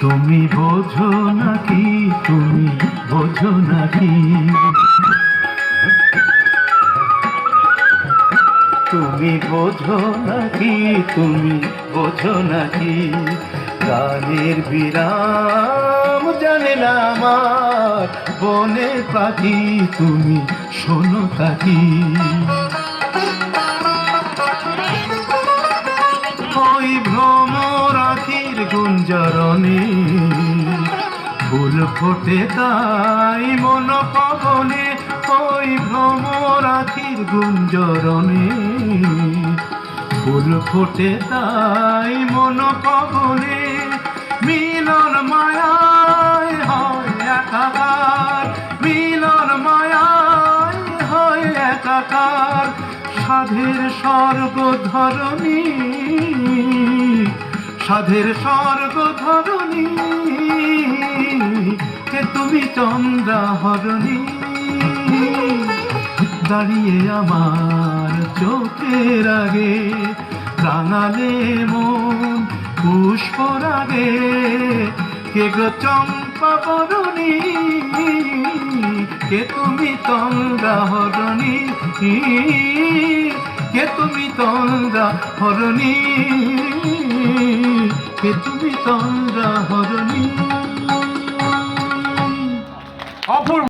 তুমি বোঝো নাকি, তুমি বোঝো নাকি? তুমি বোঝো নাকি, তুমি বোঝো নাকি? গানের বিরাম জানে না আমার, বনে পাখি, তুমি শোনো তাকি ওই আখির গুঞ্জরণে। ফুল ফোটে তাই মন পবনে, ওই ভ্রমর আখির গুঞ্জরণে। ফুল ফোটে তাই মন পবনে, মিলন মায়ায় হয় একাকার। মিলন মায়ায় হয় একাকার, সাধের স্বর্গ ধরণী সাধের স্বর্গ ধরণী কে তুমি চন্দ্রা হরণী দাঁড়িয়ে আমার চোখের আগে রাঙালে মন, পুষ্প রাগে, কে গো চম্পা বরণী? কে তুমি তন্দ্রা হরণী কে তুমি তন্দ্রা হরণী। কে তুমি তন্দ্রা হরণী। অপূর্ব।